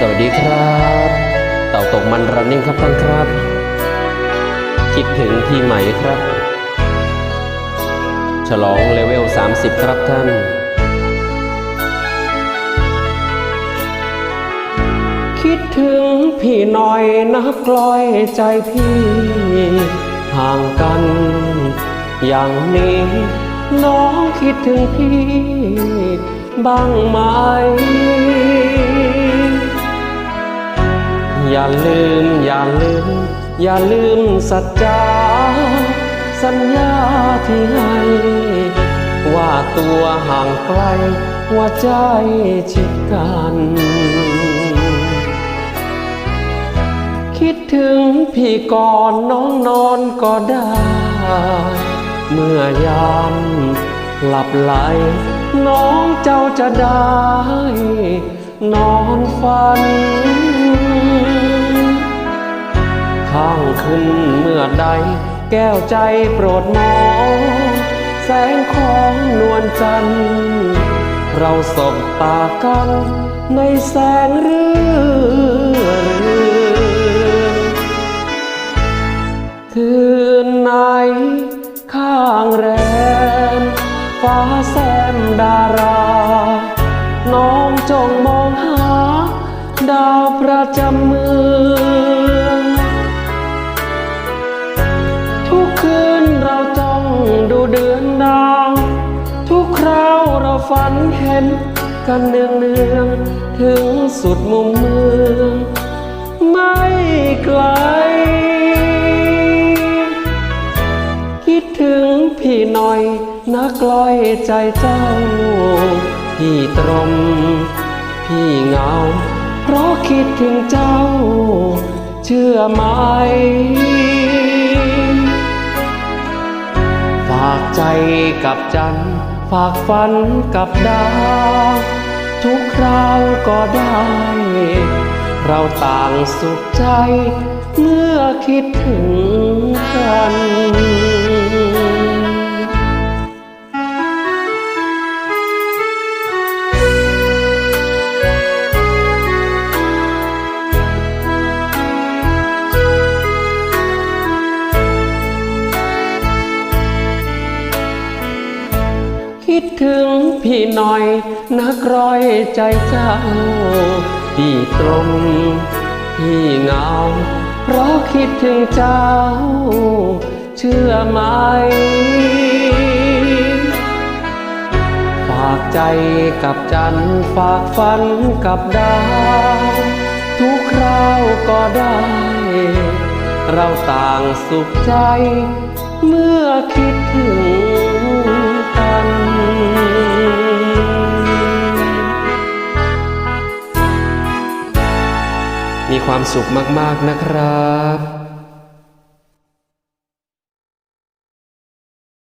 สวัสดีครับ เต่าตกมันรันนิ่งครับท่านครับ คิดถึงพี่ไหม่ครับ ฉลองเลเวล 30 ครับท่านคิดถึงพี่หน่อยนะกลอยใจพี่ ห่างกัน อย่างนี้ น้องคิดถึงพี่ บ้างไหม ลืม อย่าลืม อย่าลืมสัจจา สัญญาที่ให้ว่าตัวห่างไกลหัวใจชิดกัน คิดถึงพี่ก่อนน้องนอนก็ได้ เมื่อยามหลับไหล น้องเจ้าจะได้ นอนฝัน ขึ้นเมื่อใด แก้วใจโปรดมองแสงของนวลจันทร์เราสบตากันในแสงเรือคืนไหนข้างแรมฟ้าแซมดารา น้องจงมองหา ดาวประจำเมือง คืนเราจ้องดูเดือนดาว ทุกคราวเราฝันเห็นกันเนืองเนืองๆถึงสุดมุมเมือง ไม่ไกล คิดถึงพี่หน่อยนักลอยใจเจ้า พี่ตรม พี่เหงา เพราะคิดถึงเจ้า เชื่อไหมากใจกับจัน ฝากฝันกับดาว ทุกคราวก็ได้ เราต่างสุขใจ เมื่อคิดถึงกัน คิดถึงพี่หน่อยนักร้อยใจเจ้า พี่ตรงพี่เงา เพราะคิดถึงเจ้า เชื่อไหม ฝากใจกับจันฝากฝันกับดาวทุกคราวก็ได้ เราต่างสุขใจ เมื่อคิดถึง ความสุขมากๆนะครับ